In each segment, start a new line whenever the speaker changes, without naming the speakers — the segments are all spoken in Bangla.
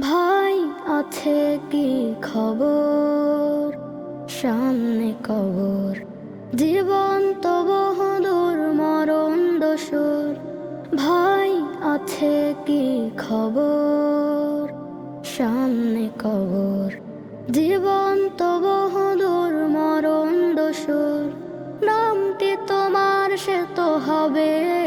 ভাই আছে কি খবর? সামনে কবর। জীবন তো বহুদূর মরণ দোসর। ভাই আছে কি খবর? সামনে কবর। জীবন তো বহুদূর মরণ দোসর। নামটি তোমার সে তো হবে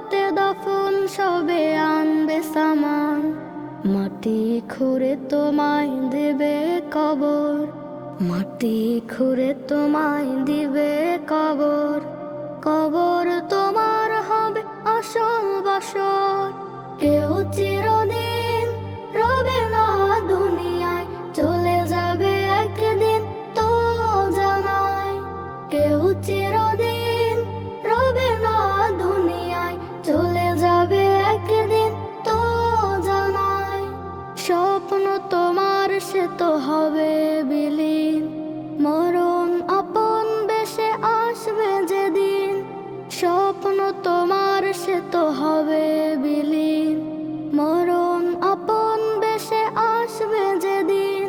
করতে দফন সবে আনবে সামান। মাটি খুঁড়ে তোমায় দেবে কবর। মাটি খুঁড়ে তোমায় দিবে কবর। কবর তোমার হবে আসল বাসর। কেউ চিরদিন বিলীন। মরণ আপন বেশে আসবে যেদিন। স্বপ্ন তোমার সে তো হবে বিলীন। মরণ আপন বেশে আসবে যেদিন।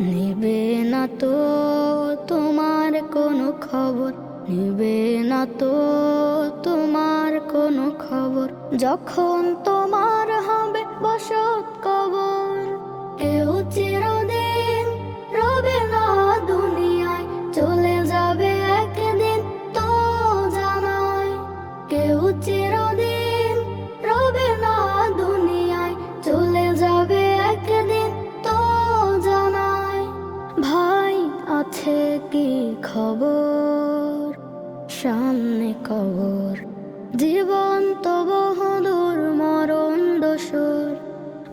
নিবে না তো তোমার কোনো খবর। নিবে না তো তোমার কোনো খবর। যখন তোমার চলে যাবে তো জানাই। ভাই আছে কি খবর? সামনে কবর। জীবন তো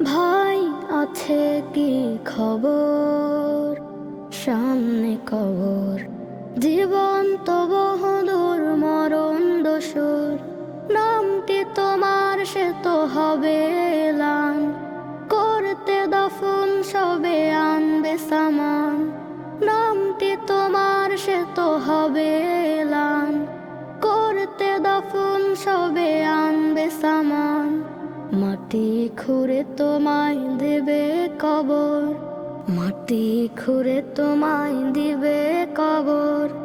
ভাই আছে কি খবর? কবর। জীবন হবে এলান করতে দফন সবে আনবে সামান। নামটি তোমার, সে তো হবে এলান। করতে দফন সবে আনবে সামান। মাটি খুঁড়ে তোমায় দেবে কবর। মাটি খুঁড়ে তোমায় দিবে কবর কবর।